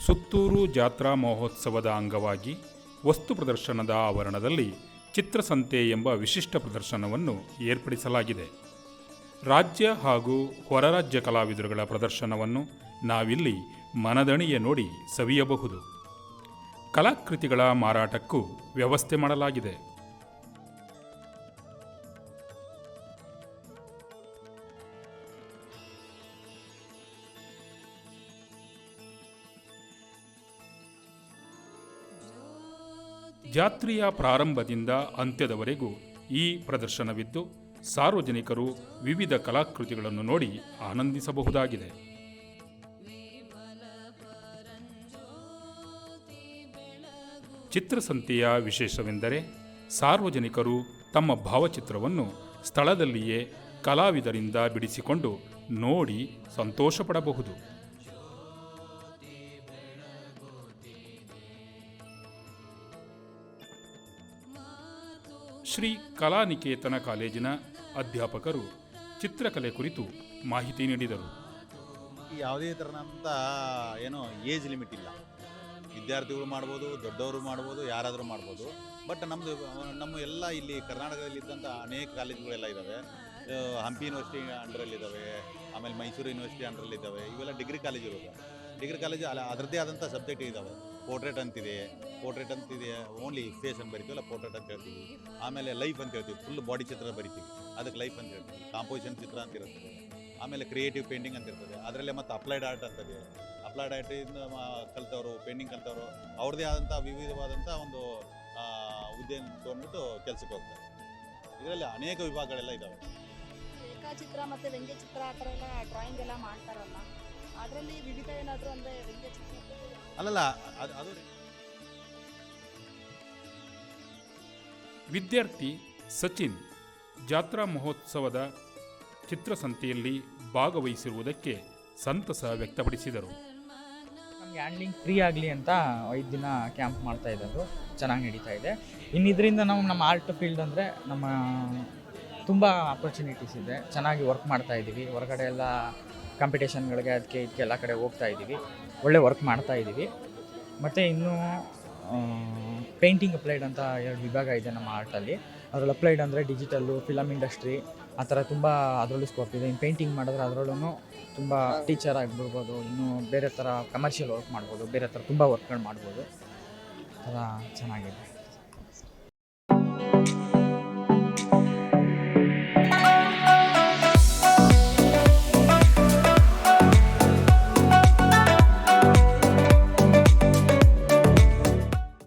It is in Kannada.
ಮೈಸೂರು ಜಾತ್ರಾ ಮಹೋತ್ಸವದ ಅಂಗವಾಗಿ ವಸ್ತು ಪ್ರದರ್ಶನದ ಆವರಣದಲ್ಲಿ ಚಿತ್ರಸಂತೆ ಎಂಬ ವಿಶಿಷ್ಟ ಪ್ರದರ್ಶನವನ್ನು ಏರ್ಪಡಿಸಲಾಗಿದೆ. ರಾಜ್ಯ ಹಾಗೂ ಹೊರರಾಜ್ಯ ಕಲಾವಿದರುಗಳ ಪ್ರದರ್ಶನವನ್ನು ನಾವಿಲ್ಲಿ ಮನದಣಿಯ ನೋಡಿ ಸವಿಯಬಹುದು. ಕಲಾಕೃತಿಗಳ ಮಾರಾಟಕ್ಕೂ ವ್ಯವಸ್ಥೆ ಮಾಡಲಾಗಿದೆ. ಜಾತ್ರೆಯ ಪ್ರಾರಂಭದಿಂದ ಅಂತ್ಯದವರೆಗೂ ಈ ಪ್ರದರ್ಶನವಿದ್ದು, ಸಾರ್ವಜನಿಕರು ವಿವಿಧ ಕಲಾಕೃತಿಗಳನ್ನು ನೋಡಿ ಆನಂದಿಸಬಹುದಾಗಿದೆ. ಚಿತ್ರಸಂತೆಯ ವಿಶೇಷವೆಂದರೆ, ಸಾರ್ವಜನಿಕರು ತಮ್ಮ ಭಾವಚಿತ್ರವನ್ನು ಸ್ಥಳದಲ್ಲಿಯೇ ಕಲಾವಿದರಿಂದ ಬಿಡಿಸಿಕೊಂಡು ನೋಡಿ ಸಂತೋಷಪಡಬಹುದು. ಶ್ರೀ ಕಲಾನಿಕೇತನ ಕಾಲೇಜಿನ ಅಧ್ಯಾಪಕರು ಚಿತ್ರಕಲೆ ಕುರಿತು ಮಾಹಿತಿ ನೀಡಿದರು. ಯಾವುದೇ ಥರನಂತ ಏನೋ ಏಜ್ ಲಿಮಿಟ್ ಇಲ್ಲ. ವಿದ್ಯಾರ್ಥಿಗಳು ಮಾಡ್ಬೋದು, ದೊಡ್ಡವರು ಮಾಡ್ಬೋದು, ಯಾರಾದರೂ ಮಾಡ್ಬೋದು. ಬಟ್ ನಮ್ಮದು ನಮ್ಮ ಎಲ್ಲ ಇಲ್ಲಿ ಕರ್ನಾಟಕದಲ್ಲಿದ್ದಂಥ ಅನೇಕ ಕಾಲೇಜುಗಳೆಲ್ಲ ಇದ್ದಾವೆ. ಹಂಪಿ ಯೂನಿವರ್ಸಿಟಿ ಅಂಡ್ರಲ್ಲಿದ್ದಾವೆ, ಆಮೇಲೆ ಮೈಸೂರು ಯೂನಿವರ್ಸಿಟಿ ಅಂಡ್ರಲ್ಲಿದ್ದಾವೆ. ಇವೆಲ್ಲ ಡಿಗ್ರಿ ಕಾಲೇಜುಗಳು ಡಿಗ್ರಿ ಕಾಲೇಜ್ ಅಲ್ಲ, ಅದರದ್ದೇ ಆದಂಥ ಸಬ್ಜೆಕ್ಟ್ ಇದ್ದಾವೆ ಪೋರ್ಟ್ರೇಟ್ ಅಂತಿದೆ ಪೋರ್ಟ್ರೇಟ್ ಅಂತಿದೆ ಓನ್ಲಿ ಫೇಸ್ ಅಂತ ಬರಿತೀವಲ್ಲ ಪೋರ್ಟ್ರೇಟ್ ಅಂತ ಹೇಳ್ತೀವಿ. ಆಮೇಲೆ ಲೈಫ್ ಅಂತ ಹೇಳ್ತೀವಿ ಫುಲ್ ಬಾಡಿ ಚಿತ್ರ ಬರಿತೀವಿ. ಅದಕ್ಕೆ ಲೈಫ್ ಅಂತ ಹೇಳ್ತೀವಿ. ಕಾಂಪೋಸಿಷನ್ ಚಿತ್ರ ಅಂತ ಇರ್ತದೆ ಆಮೇಲೆ ಕ್ರಿಯೇಟಿವ್ ಪೇಂಟಿಂಗ್ ಅಂತ ಇರ್ತದೆ. ಅದರಲ್ಲೇ ಮತ್ತು ಅಪ್ಲೈಡ್ ಆರ್ಟ್ ಅಂತದೆ. ಅಪ್ಲೈಡ್ ಆರ್ಟಿಂದ ಕಲ್ತವರು ಪೇಂಟಿಂಗ್ ಕಲ್ತವರು, ಅವ್ರದ್ದೇ ಆದಂಥ ವಿವಿಧವಾದಂಥ ಒಂದು ಉದ್ಯಮ ತೊಗೊಂಡ್ಬಿಟ್ಟು ಕೆಲಸಕ್ಕೆ ಹೋಗ್ತಾರೆ. ಇದರಲ್ಲಿ ಅನೇಕ ವಿಭಾಗಗಳೆಲ್ಲ ಇದ್ದಾವೆ ರೇಖಾಚಿತ್ರ ವ್ಯಂಗ್ಯ ಚಿತ್ರ ಆ ಥರ ಎಲ್ಲ ಡ್ರಾಯಿಂಗ್ ಎಲ್ಲ ಮಾಡ್ತಾರಲ್ಲ. ಅದರಲ್ಲಿ ವಿವಿಧ ಏನಾದರೂ ಅಂದರೆ ಅಲ್ಲಲ್ಲ ಅದು ಅದು ವಿದ್ಯಾರ್ಥಿ ಸಚಿನ್ ಜಾತ್ರಾ ಮಹೋತ್ಸವದ ಚಿತ್ರಸಂತೆಯಲ್ಲಿ ಭಾಗವಹಿಸಿರುವುದಕ್ಕೆ ಸಂತಸ ವ್ಯಕ್ತಪಡಿಸಿದರು. ನಮಗೆ ಹ್ಯಾಂಡ್ಲಿಂಗ್ ಫ್ರೀ ಆಗಲಿ ಅಂತ ಐದು ದಿನ ಕ್ಯಾಂಪ್ ಮಾಡ್ತಾ ಇದ್ದದ್ದು. ಚೆನ್ನಾಗಿ ನಡೀತಾ ಇದೆ. ಇನ್ನು ಇದರಿಂದ ನಾವು ನಮ್ಮ ಆರ್ಟ್ ಫೀಲ್ಡ್ ಅಂದರೆ ನಮ್ಮ ತುಂಬ ಆಪರ್ಚುನಿಟೀಸ್ ಇದೆ. ಚೆನ್ನಾಗಿ ವರ್ಕ್ ಮಾಡ್ತಾ ಇದ್ದೀವಿ ಹೊರಗಡೆ ಎಲ್ಲ ಕಾಂಪಿಟೇಷನ್ಗಳಿಗೆ ಅದಕ್ಕೆ ಇದಕ್ಕೆ ಎಲ್ಲ ಕಡೆ ಹೋಗ್ತಾ ಇದ್ದೀವಿ. ಒಳ್ಳೆ ವರ್ಕ್ ಮಾಡ್ತಾ ಇದ್ದೀವಿ. ಮತ್ತು ಇನ್ನು ಪೇಂಟಿಂಗ್ ಅಪ್ಲೈಡ್ ಅಂತ ಎರಡು ವಿಭಾಗ ಇದೆ ನಮ್ಮ ಆರ್ಟಲ್ಲಿ ಅದರಲ್ಲಿ ಅಪ್ಲೈಡ್ ಅಂದರೆ ಡಿಜಿಟಲ್ಲು ಫಿಲಮ್ ಇಂಡಸ್ಟ್ರಿ ಆ ಥರ ತುಂಬ ಅದರಲ್ಲೂ ಸ್ಕೋಪ್ ಇದೆ. ಇನ್ನು ಪೇಂಟಿಂಗ್ ಮಾಡಿದ್ರೆ ಅದರಲ್ಲೂ ತುಂಬ ಟೀಚರ್ ಆಗಿಬಿಡ್ಬೋದು ಇನ್ನು ಬೇರೆ ಥರ ಕಮರ್ಷಿಯಲ್ ವರ್ಕ್ ಮಾಡ್ಬೋದು, ಬೇರೆ ಥರ ತುಂಬ ವರ್ಕ್ಗಳು ಮಾಡ್ಬೋದು. ಥರ ಚೆನ್ನಾಗಿದೆ.